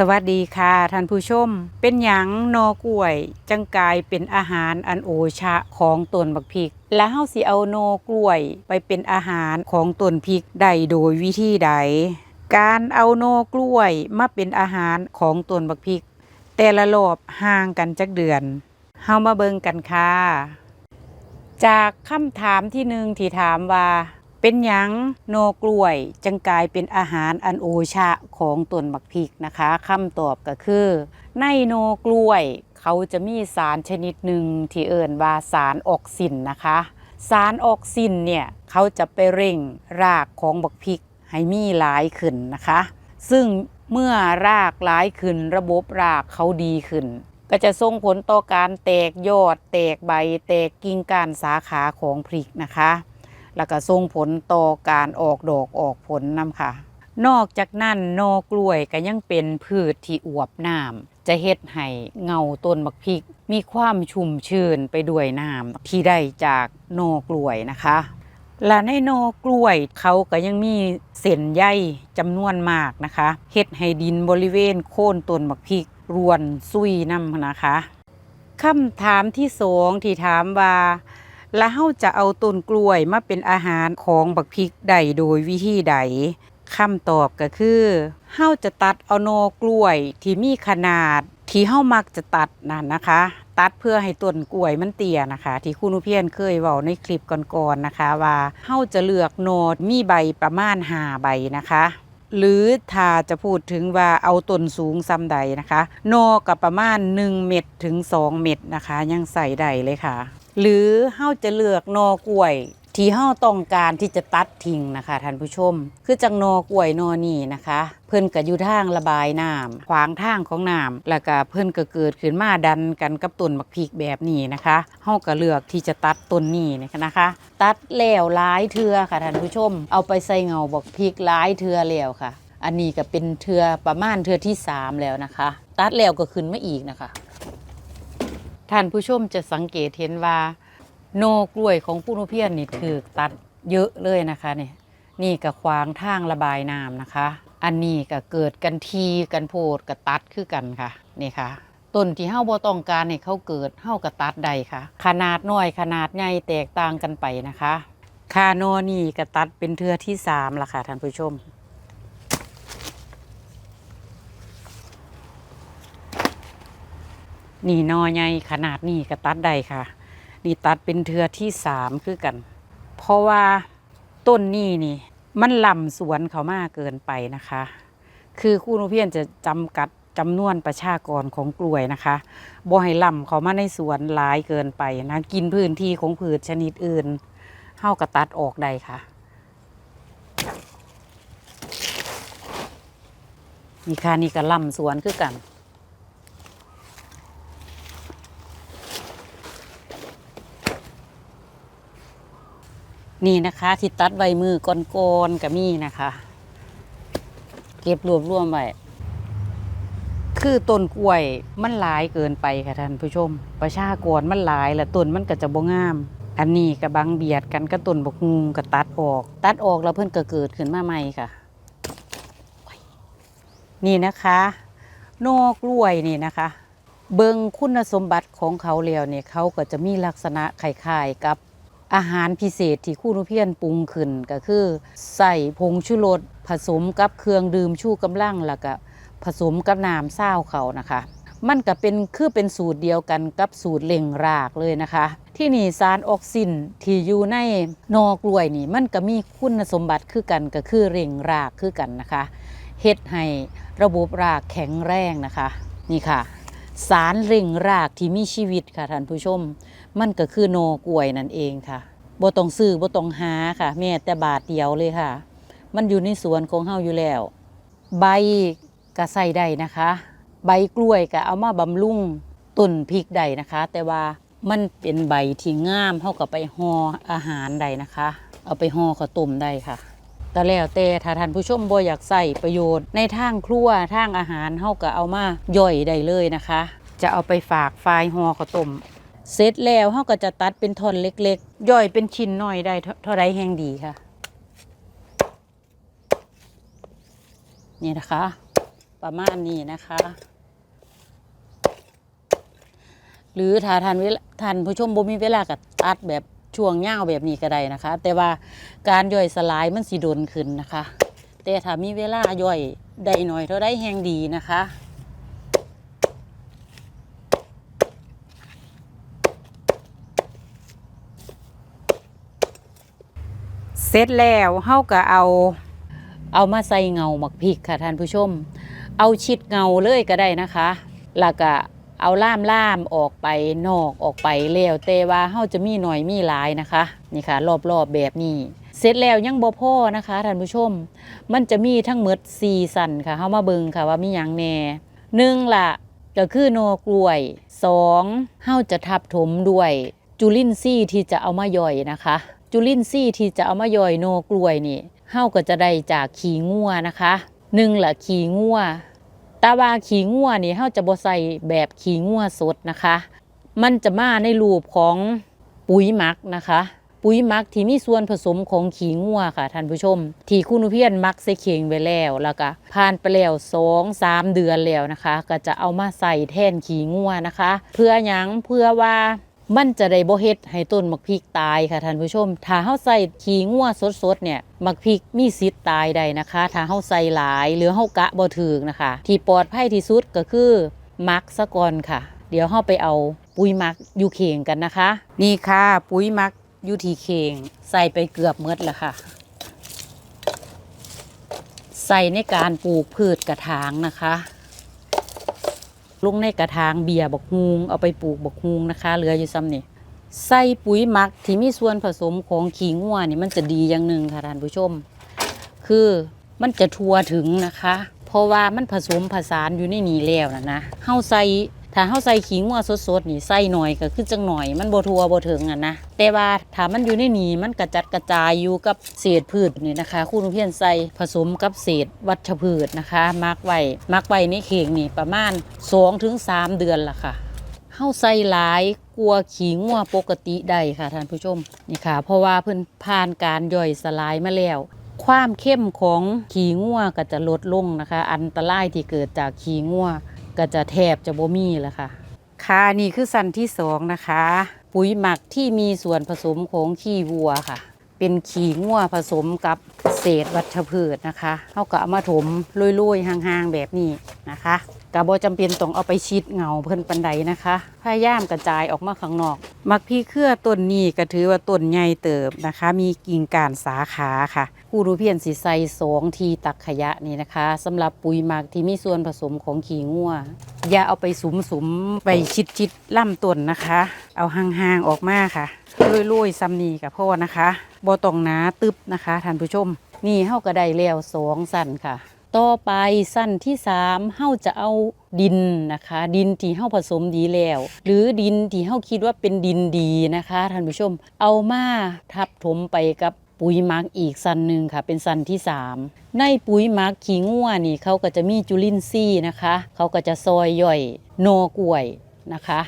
สวัสดีค่ะท่านผู้ชม เป็นหยังนอกล้วย จังกายเป็นอาหารอันโอชะของต้นบักพริก และเฮาสิเอานอกล้วย ไปเป็นอาหารของต้นพริกได้โดยวิธีใด การเอานอกล้วยมาเป็นอาหารของต้นบักพริก แต่ละรอบห่างกันจักเดือนเฮามาเบิ่งกันค่ะ จากคำถามที่หนึ่งที่ถามว่า เป็นหยังโนกล้วยจังกลายเป็นอาหารอันโอชะของต้นบักพริกนะคะคำตอบก็คือ ในโนกล้วย เขาจะมีสารชนิดหนึ่งที่เอ่นว่าสารออกซินนะคะ สารออกซินเนี่ยเขาจะไปเร่งรากของบักพริกให้มีหลายขึ้นนะคะ ซึ่งเมื่อรากหลายขึ้นระบบรากเขาดีขึ้น ก็จะส่งผลต่อการแตกยอด แตกใบ แตกกิ่งก้านสาขาของพริกนะคะ แล้วก็ส่งผลต่อการออกดอกออกผลนำค่ะ นอกจากนั้นนอกล้วยก็ยังเป็นพืชที่อวบน้ำจะเฮ็ดให้เงาต้นบักพริก มีความชุ่มชื้นไปด้วยน้ำที่ได้จากนอกล้วยนะคะ และในนอกล้วยเขาก็ยังมีเส้นใยจำนวนมากนะคะเฮ็ดให้ดินบริเวณโค่นต้นบักพริกรวนซุยน้ำนะคะคำถามที่สองที่ถามว่า แล้วเฮาจะเอาต้นกล้วยมาเป็นอาหารของบักพริกได้โดยวิธีใดคำตอบก็คือเฮาจะตัดเอาโนกล้วยที่มีขนาด ที่เฮามักจะตัดนั่นนะคะ ตัดเพื่อให้ต้นกล้วยมันเตี้ยนะคะ ที่คุณอุเพียนเคยเว้าในคลิปก่อนๆนะคะว่าเฮาจะเลือกโนดมีใบประมาณ5ใบนะคะหรือถ้าจะพูดถึงว่าเอาต้นสูงซ้ำใดนะคะ โนกับประมาณ 1 เม็ดถึง 2 เม็ดนะคะ ยังใส่ได้เลยค่ะ หรือเฮาจะเลือกนอกล้วย ที่เฮาต้องการที่จะตัดทิ้งนะคะท่านผู้ชม คือจังนอกล้วยนอนี่นะคะ เพิ่นก็อยู่ทางระบายน้ำขวางทางของน้ำแล้วก็เพิ่นก็เกิดขึ้นมาดันกันกับต้นบักพริกแบบนี้นะคะเฮาก็เลือกที่จะตัดต้นนี้นะคะ ตัดแล้วหลายเทือค่ะท่านผู้ชม เอาไปใส่เงาบักพริกหลายเทือแล้วค่ะอันนี้ก็เป็นเทือประมาณเทือที่สามแล้วนะคะ ตัดแล้วก็ขึ้นมาอีกนะคะ ท่านผู้ชมจะสังเกตเห็นว่า โนกล้วยของผู้นุเพียนนี่ถูกตัดเยอะเลยนะคะนี่นี่ก็ขวางทางระบายน้ำนะคะ อันนี้ก็เกิดกันทีกันโพดกับตัดคือกันค่ะนี่ค่ะต้นที่เฮาบ่ต้องการให้เขาเกิดเฮาก็ตัดใดค่ะ ขนาดน้อยขนาดใหญ่แตกต่างกันไปนะคะคาโนนี่ก็ตัดเป็นเทือที่สามละค่ะท่านผู้ชม นี่นอใหญ่ขนาดนี้ก็ตัดได้ค่ะ นี่ตัดเป็นเทือที่สามคือกัน เพราะว่าต้นนี้นี่ มันลำสวนเขามากเกินไปนะคะ คือคู่นุเพียนจะจำกัดจำนวนประชากรของกล้วยนะคะบ่ให้ลำเขามาในสวนหลายเกินไปนะกินพื้นที่ของพืชชนิดอื่นเฮากระตัดออกได้ค่ะ นี่ค่ะนี่ก็ลำสวนคือกัน นี่นะคะที่ตัดไว้มือก้อนๆกับมีนะคะ เก็บรวบรวมไว้คือต้นกล้วยมันหลายเกินไปค่ะท่านผู้ชม ประชากรมันหลายและต้นมันก็จะบ่งาม อันนี้กับบังเบียดกันกับต้นบกงูก็ตัดออก ตัดออกแล้วเพิ่นก็เกิดขึ้นมาใหม่ค่ะ นี่นะคะโนกล้วยนี่นะคะ เบิงคุณสมบัติของเขาแล้วเนี่ยเขาก็จะมีลักษณะคล้ายๆกับ อาหารพิเศษที่คู่นุเพียนปรุงขึ้นก็คือใส่ผงชูรสผสมกับเครื่องดื่มชูกำลังแล้วก็ผสมกับน้ำเศร้าเขานะคะ มันก็เป็นคือเป็นสูตรเดียวกันกับสูตรเล่งรากเลยนะคะ ที่นี่สารออกซินที่อยู่ในนอกล้วยนี่ มันก็มีคุณสมบัติคือกันก็คือเร่งรากคือกันนะคะเฮ็ดให้ระบบรากแข็งแรงนะคะ นี่ค่ะ สารเร่งรากที่มีชีวิตค่ะท่านผู้ชม มันก็คือโนกล้วยนั่นเองค่ะบ่ต้องซื้อบ่ต้องหาค่ะแม้แต่บาทเดียวเลยค่ะ มันอยู่ในสวนของเฮาอยู่แล้ว ใบก็ใส่ได้นะคะ ใบกล้วยก็เอามาบำรุงต้นพริกได้นะคะ แต่ว่ามันเป็นใบที่งามเฮาก็ไปห่ออาหารได้นะคะ เอาไปห่อข้าวต้มได้ค่ะแต่แล้วแต่ถ้าท่านผู้ชมบ่อยากใส่ประโยชน์ในทางครัวทางอาหารเฮาก็เอามาย่อยได้เลยนะคะ จะเอาไปฝากไฟล์ห่อข้าวต้ม เสร็จแล้วเฮาก็จะตัดเป็นท่อนเล็กๆ ย่อยเป็นชิ้นหน้อยได้เท่าไรแห่งดีค่ะ นี่นะคะ ประมาณนี้นะคะ หรือถ้าทานเวลาท่านผู้ชมบ่มีเวลาก็ตัดแบบช่วงยาวแบบนี้ก็ได้นะคะ แต่ว่าการย่อยสลายมันสิดนขึ้นนะคะ แต่ถ้ามีเวลาย่อยได้หน่อยเท่าได้แห้งดีนะคะ เสร็จแล้วเฮาก็เอา เอามาใส่เงาหมักพริกค่ะท่านผู้ชม เอาชิดเงาเลยก็ได้นะคะ แล้วก็เอาล่ามล่ามออกไปนอกออกไปแล้วแต่ว่าเฮาจะมีหน่อยมีหลายนะคะ นี่ค่ะ รอบๆแบบนี้ เสร็จแล้วยังบ่พอนะคะท่านผู้ชม มันจะมีทั้งหมด4สันค่ะเฮามาเบิ่งค่ะว่ามีหยังแหน่หนึ่งล่ะก็คือโนกล้วยสองเฮาจะทับถมด้วยจุลินทรีย์ที่จะเอามาย่อยนะคะ จุลินทรีย์ที่จะเอามาย่อยโนกล้วยนี่เฮาก็จะได้จากขี้งัวนะคะหนึ่งละขี้งัวตาวาขี้งัวนี่เฮาจะบ่ใส่แบบขี้งัวสดนะคะ มันจะมาในรูปของปุ๋ยหมักนะคะ ปุ๋ยหมักที่มีส่วนผสมของขี้งัวค่ะท่านผู้ชม ที่คุณเพียนมักใส่เข่งไว้แล้วแล้วก็ผ่านไปแล้วสองสามเดือนแล้วนะคะ ก็จะเอามาใส่แทนขี้งัวนะคะ เพื่อหยังเพื่อว่า มันจะได้บ่เฮ็ดให้ต้นมักพริกตายค่ะท่านผู้ชม ถ้าเฮาใส่ขี้งัวสดๆเนี่ยมักพริกมีสิทธิ์ตายได้นะคะ ถ้าเฮาใส่หลายหรือเฮากะบ่ถึกนะคะ ที่ปลอดภัยที่สุดก็คือมักซะก่อนค่ะ เดี๋ยวเฮาไปเอาปุ๋ยมักอยู่เข่งกันนะคะ นี่ค่ะ ปุ๋ยมักอยู่ที่เข่งใส่ไปเกือบหมดแล้วค่ะ ใส่ในการปลูกพืชกระถางนะคะ ลงในกระถางเบียร์บักฮูงเอาไปปลูกบักฮูงนะคะเหลืออยู่ซ้ำนี่ใส่ปุ๋ยหมักที่มีส่วนผสมของขี้งัวนี่มันจะดีอย่างหนึ่งค่ะท่านผู้ชม คือมันจะทั่วถึงนะคะ เพราะว่ามันผสมผสานอยู่ในนี้แล้วนะนะเฮาใส่ ถ้าเฮาใส่ขี้งัวสดๆนี่ใส่หน่อยก็คือจังหน่อย มันบ่ทัวบ่ถึงอะนะแต่ว่าถ้ามันอยู่ในนี้มันกระจัดกระจายอยู่กับเศษพืชนี่นะคะคุณเพียนใส่ผสมกับเศษวัชพืชนะคะมักไว้มักไว้ในเข่งนี่ประมาณ2-3ถึง3เดือนละค่ะเฮาใส่หลายกลัวขี้งัวปกติได้ค่ะท่านผู้ชมนี่ค่ะ เพราะว่าเพิ่นผ่านการย่อยสลายมาแล้วความเข้มของขี้งัวก็จะลดลงนะคะ อันตรายที่เกิดจากขี้งัว ก็จะแทบจะบ่มีแล้วค่ะ ค่ะนี่คือสันที่สองนะคะ ปุ๋ยหมักที่มีส่วนผสมของขี้วัวค่ะ เป็นขี้งัวผสมกับเศษวัชพืชนะคะเขาก็เอามาถมลุยๆห่างๆแบบนี้นะคะกะบ่จำเป็นต้องเอาไปชิดเงาเพิ่นปันใดนะคะพยายามกระจายออกมาข้างนอก มักพี่เครือต้นนี้ก็ถือว่าต้นใหญ่เติบนะคะ มีกิ่งก้านสาขาค่ะ ผู้รู้เพียนสีใสสองทีตักขยะนี่นะคะสำหรับปุ๋ยหมักที่มีส่วนผสมของขี้งัวอย่าเอาไปสุมสุมๆไปชิดชิดๆล่ำต้นนะคะ เอาห่างๆออกมาค่ะลุยๆซ้ำนีกับพ่อนะคะบ่ต้องหนาตึบนะคะท่านผู้ชม นี่เฮาก็ได้แล้วสองสั้นค่ะ ต่อไปสั้นที่สามเฮาจะเอาดินนะคะ ดินที่เฮาผสมดีแล้ว หรือดินที่เฮาคิดว่าเป็นดินดีนะคะท่านผู้ชม เอามาทับถมไปกับ ปุ๋ยหมักอีกสันหนึ่งค่ะ เป็นสันที่สามในปุ๋ยหมักขี้งัวนี่เขาก็จะมีจุลินทรีย์นะคะ เขาก็จะซอยย่อยโนกล้วยนะคะ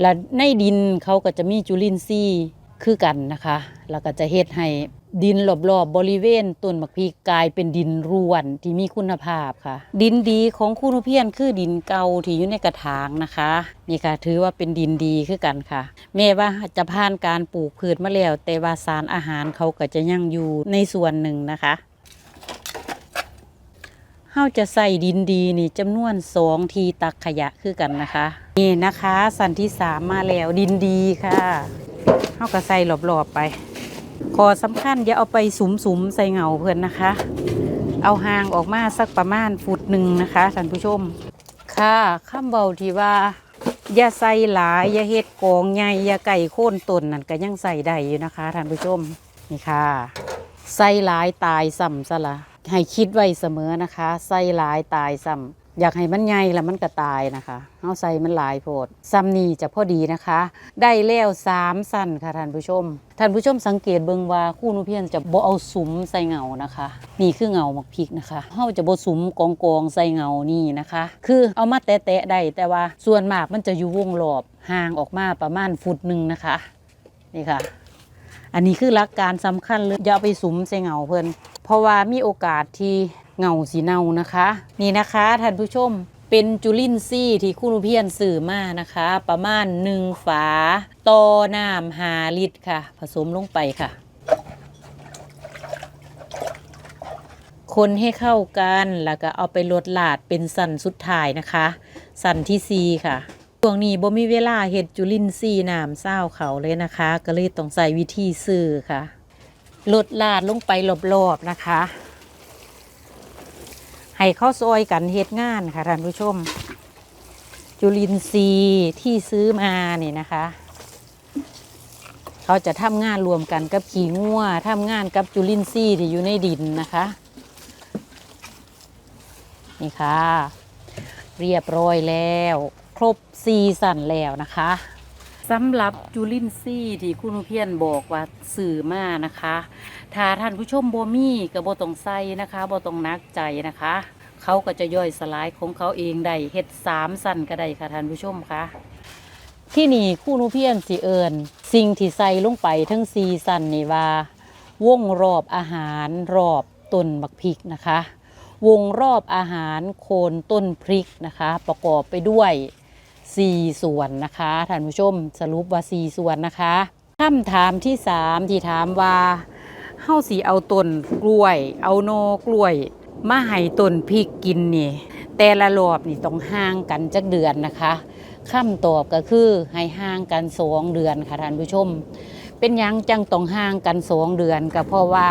และในดินเขาก็จะมีจุลินทรีย์คือกันนะคะ แล้วก็จะเฮ็ดให้ ดินรอบๆบบริเวณต้นมะพริกลายเป็นดินร่วนที่มีคุณภาพค่ะ ดินดีของคุณเพียนคือดินเก่าที่อยู่ในกระถางนะคะ นี่ค่ะถือว่าเป็นดินดีคือกันค่ะ แม้ว่าจะผ่านการปลูกพืชมาแล้วแต่ว่าสารอาหารเขาก็จะยังอยู่ในส่วนหนึ่งนะคะเฮาจะใส่ดินดีนี่จำนวนสองทีตักขยะคือกันนะคะ นี่นะคะสันที่สามมาแล้วดินดีค่ะเฮาก็ใส่รอบๆไป ขอสำคัญอย่าเอาไปสุมๆใส่เหงาเพื่อนนะคะ เอาห่างออกมาสักประมาณฟุตหนึ่งนะคะท่านผู้ชม ค่ะข้ามเบาที่ว่าอย่าใส่หลายอย่าเฮ็ดกองใหญ่อย่าไก่โค่นต้นนั่นก็ยังใส่ได้อยู่นะคะท่านผู้ชมนี่ค่ะใส่หลายตายซ้ำซะละให้คิดไว้เสมอนะคะ ใส่หลายตายซ้ำ อยากให้มันใหญ่แล้วมันก็ตายนะคะเอาใส่มันหลายโพดซ้ำนี่จะพอดีนะคะ ได้แล้วสามสั้นค่ะท่านผู้ชม ท่านผู้ชมสังเกตเบิ่งว่าคู่นุเพียนจะบ่เอาสุมใส่เงานะคะ นี่คือเงาหมักพริกนะคะเฮาจะบ่สุมกองกองใส่เงานี่นะคะ คือเอามาแตะๆได้แต่ว่าส่วนมากมันจะอยู่วงรอบห่างออกมาประมาณฟุตหนึ่งนะคะ นี่ค่ะ อันนี้คือหลักการสำคัญเลยอย่าเอาไปสุมใส่เงาเพิ่นเพราะว่ามีโอกาสที่ เงาสีเนานะคะ นี่นะคะท่านผู้ชมเป็นจุลินทรีย์ที่คุณเพียนสื่อมานะคะ ประมาณหนึ่งฝาต่อน้ำหาลิตรค่ะ ผสมลงไปค่ะ คนให้เข้ากันแล้วก็เอาไปลดลาดเป็นสันสุดท้ายนะคะ สันที่4ค่ะช่วงนี้บ่มีเวลาเฮ็ดจุลินทรีย์น้ำเศร้าเขาเลยนะคะ ก็เลยต้องใส่วิธีซื้อค่ะลดลาดลงไปรอบๆนะคะ ให้เข้าซอยกันเฮ็ดงานค่ะท่านผู้ชม จุลินทรีย์ที่ซื้อมาเนี่ยนะคะ เขาจะทำงานรวมกันกับขี้งัวทำงานกับจุลินทรีย์ที่อยู่ในดินนะคะ นี่ค่ะ เรียบร้อยแล้ว ครบซีสันแล้วนะคะ สำหรับจุลินทรีย์ที่คุณเพียนบอกว่าสื่อมานะคะ ถ้าท่านผู้ชมโบมี่กับบตองใส่นะคะโบตองนักใจนะคะ เขาก็จะย่อยสลายของเขาเองได้เฮ็ดสามสันก็ได้ค่ะท่านผู้ชมคะที่นี่คู่นุเพียนสิเอิญสิ่งที่ใส่ลงไปทั้งซีสันนี่ว่า วงรอบอาหารรอบต้นบักพริกนะคะ วงรอบอาหารโคนต้นพริกนะคะ ประกอบไปด้วย 4 ส่วนนะคะท่านผู้ชมสรุปว่า 4 ส่วนนะคะคำถามที่ 3 ที่ถามว่าเฮาสีเอาต้นกล้วย เอาโนกล้วย มาให้ต้นพริกกินนี่แต่ละรอบนี่ต้องห่างกันจักเดือนนะคะคำตอบก็คือให้ห่างกันสองเดือนค่ะท่านผู้ชม เป็นยังจังต้องห่างกันสองเดือนก็เพราะว่า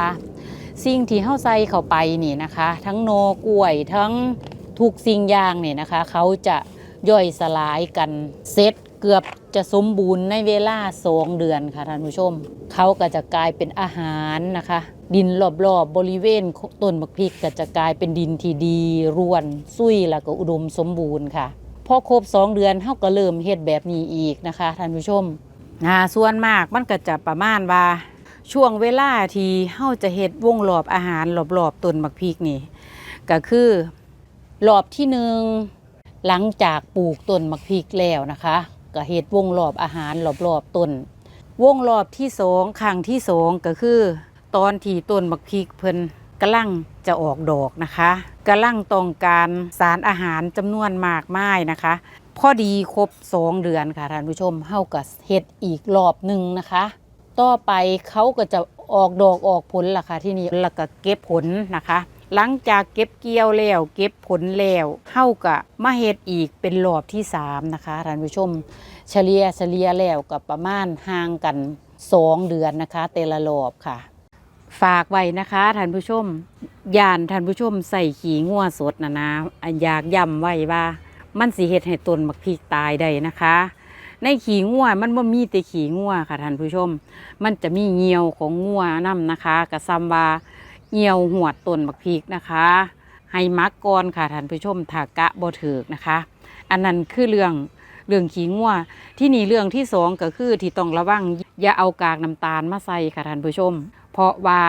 สิ่งที่เฮาใส่เข้าไปนี่นะคะ ทั้งโนกล้วยทั้งทุกสิ่งอย่างนี่นะคะ เขาจะ ย่อยสลายกันเซตเกือบจะสมบูรณ์ในเวลาสองเดือนค่ะท่านผู้ชม เขาก็จะกลายเป็นอาหารนะคะ ดินรอบๆบบริเวณต้นมะพริกก็จะกลายเป็นดินที่ดีร่วนซุยแล้วก็อุดมสมบูรณ์ค่ะพอครบสองเดือนเฮาก็เริ่มเฮ็ดแบบนี้อีกนะคะท่านผู้ชมอ่าส่วนมากมันก็จะประมาณว่าช่วงเวลาที่เฮาจะเฮ็ดวงรอบอาหารรอบๆต้นบักพริกนี่ก็คือรอบที่หนึ่ง หลังจากปลูกต้นมักพริกแล้วนะคะก็เฮ็ดวงรอบอาหารรอบๆต้น วงรอบที่สองครั้งที่สองก็คือ ตอนที่ต้นมักพริกเพิ่นกำลังจะออกดอกนะคะกำลังต้องการสารอาหารจำนวนมากมายนะคะ พอดีครบสองเดือนค่ะท่านผู้ชมเฮาก็เฮ็ดอีกรอบหนึ่งนะคะ ต่อไปเขาก็จะออกดอกออกผลล่ะค่ะที่นี่แล้วก็เก็บผลนะคะ หลังจากเก็บเกี่ยวแล้ว เก็บผลแล้วเฮาก็มาเฮ็ดอีกเป็นรอบที่สามนะคะท่านผู้ชม เฉลี่ยเฉลี่ยแล้วก็ประมาณห่างกันสองเดือนนะคะ แต่ละรอบค่ะ ฝากไว้นะคะท่านผู้ชมยานท่านผู้ชมใส่ขี้งัวสดนะนะอยากย้ำไว้ว่า มันสิเฮ็ดให้ต้นมักพริกตายได้นะคะในขี้งัวมันบ่มีแต่ขี้งัวค่ะท่านผู้ชม มันจะมีเหงียวของงัวนํนะคะกระซำว่า เหงียวหวดต้นบักพริกนะคะให้มักก่อนค่ะท่านผู้ชมถากะบ่ถึกนะคะ อันนั้นคือเรื่องเรื่องขี้งัวที่นี่เรื่องที่สองก็คือที่ต้องระวังอย่าเอากากน้ำตาลมาใส่ค่ะท่านผู้ชม เพราะว่า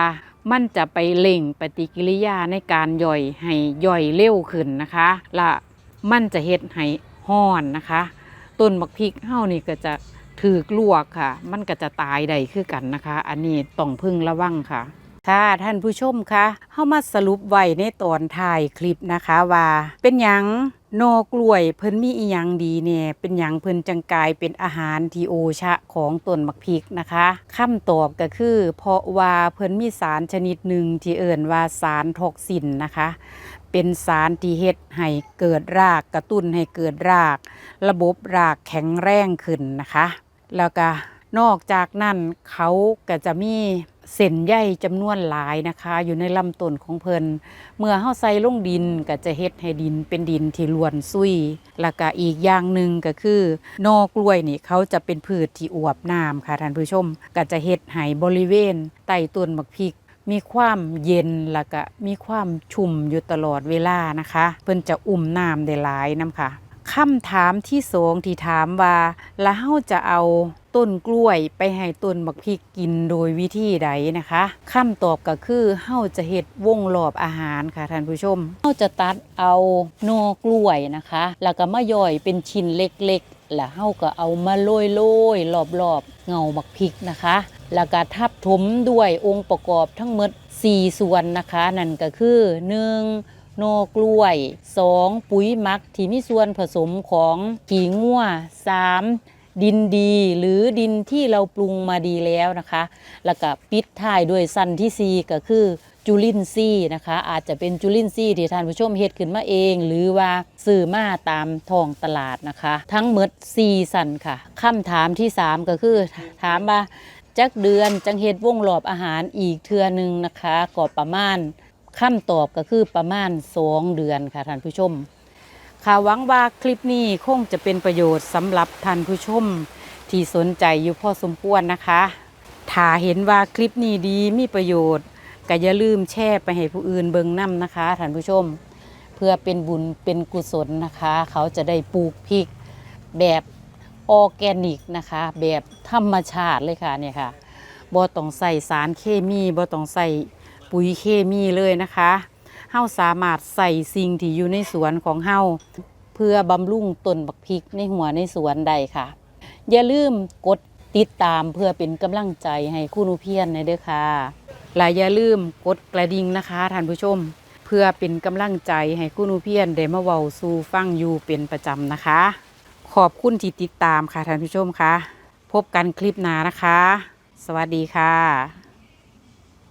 มันจะไปเล่งปฏิกิริยาในการย่อยให้ย่อยเร็วขึ้นนะคะ และมันจะเฮ็ดให้ห้อนนะคะ ต้นบักพริกเฮานี่ก็จะถือกลวกค่ะ มันก็จะตายได้คือกันนะคะ อันนี้ต้องพึงระวังค่ะ ค่ะท่านผู้ชมคะเฮามาสรุปไว้ในตอนถ่ายคลิปนะคะว่าเป็นยังโนกล้วยเพิ่นมีอีหยังดีเนี่ยเป็นหยังเพิ่นจังกายเป็นอาหารที่โอชะของต้นมักพริกนะคะคำตอบก็คือ เพราะว่าเพิ่นมีสารชนิดหนึ่งที่เอิ่นว่าสารท็อกซินนะคะ เป็นสารที่เฮ็ดให้เกิดรากกระตุ้นให้เกิดราก ระบบรากแข็งแรงขึ้นนะคะ แล้วก็นอกจากนั้นเขาก็จะมี เส้นใยจำนวนหลายนะคะ อยู่ในลำต้นของเพิ่นเมื่อเฮาใส่ลงดินก็จะเฮ็ดให้ดินเป็นดินที่ล้วนซุยแล้วก็อีกอย่างหนึ่งก็คือนอกล้วยนี่เขาจะเป็นพืชที่อวบน้ำค่ะท่านผู้ชมก็จะเฮ็ดให้บริเวณใต้ต้นบักพริก มีความเย็นแล้วก็มีความชุ่มอยู่ตลอดเวลานะคะ เพิ่นจะอุ่มน้ำได้หลายน้ำค่ะคำถามที่สองที่ถามว่าแล้วเฮาจะเอา ต้นกล้วยไปให้ต้นบักพริกกินโดยวิธีใดนะคะคำตอบก็คือเฮาจะเฮ็ดวงรอบอาหารค่ะท่านผู้ชมเฮาจะตัดเอาโนกล้วยนะคะ แล้วก็มาย่อยเป็นชิ้นเล็กๆ แล้วเฮาก็เอามาโรยๆรอบๆเงาบักพริกนะคะ แล้วก็ทับถมด้วยองค์ประกอบทั้งหมด 4 ส่วนนะคะ นั่นก็คือ 1. โนกล้วย 2. ปุ๋ยมักที่มีส่วนผสมของขี้งัว 3. ดินดีหรือดินที่เราปรุงมาดีแล้วนะคะ แล้วก็ปิดท้ายด้วยสันที่4ก็คือจุลินทรีนะคะ อาจจะเป็นจุลินทรีที่ท่านผู้ชมเฮ็ดขึ้นมาเอง หรือว่าซื้อมาตามท้องตลาดนะคะ ทั้งหมด4สันค่ะคำถามที่ 3 ก็คือถามว่าจักเดือนจังเฮ็ดวงรอบอาหารอีกเทือนึงนะคะก็ประมาณคำตอบก็คือประมาณ2เดือนค่ะท่านผู้ชม ค่ะหวังว่าคลิปนี้คงจะเป็นประโยชน์สำหรับท่านผู้ชมที่สนใจอยู่พอสมควรนะคะ ถ้าเห็นว่าคลิปนี้ดีมีประโยชน์ก็อย่าลืมแชร์ไปให้ผู้อื่นเบิ่งนํนะคะท่านผู้ชม เพื่อเป็นบุญเป็นกุศลนะคะ เขาจะได้ปลูกพริกแบบออร์แกนิกนะคะ แบบธรรมชาติเลยค่ะเนี่ยค่ะบ่ต้องใส่สารเคมีบ่ต้องใส่ปุ๋ยเคมีเลยนะคะ เฮาสามารถใส่สิ่งที่อยู่ในสวนของเฮาเพื่อบำรุงต้นบักพริกในหัวในสวนใดค่ะ อย่าลืมกดติดตามเพื่อเป็นกำลังใจให้คุณอุเพียนในเด้อค่ะและอย่าลืมกดกระดิ่งนะคะท่านผู้ชม เพื่อเป็นกำลังใจให้คุณอุเพียนได้มาเว้าสู่ฟังอยู่เป็นประจำนะคะ ขอบคุณที่ติดตามค่ะท่านผู้ชมค่ะ พบกันคลิปหน้านะคะ สวัสดีค่ะ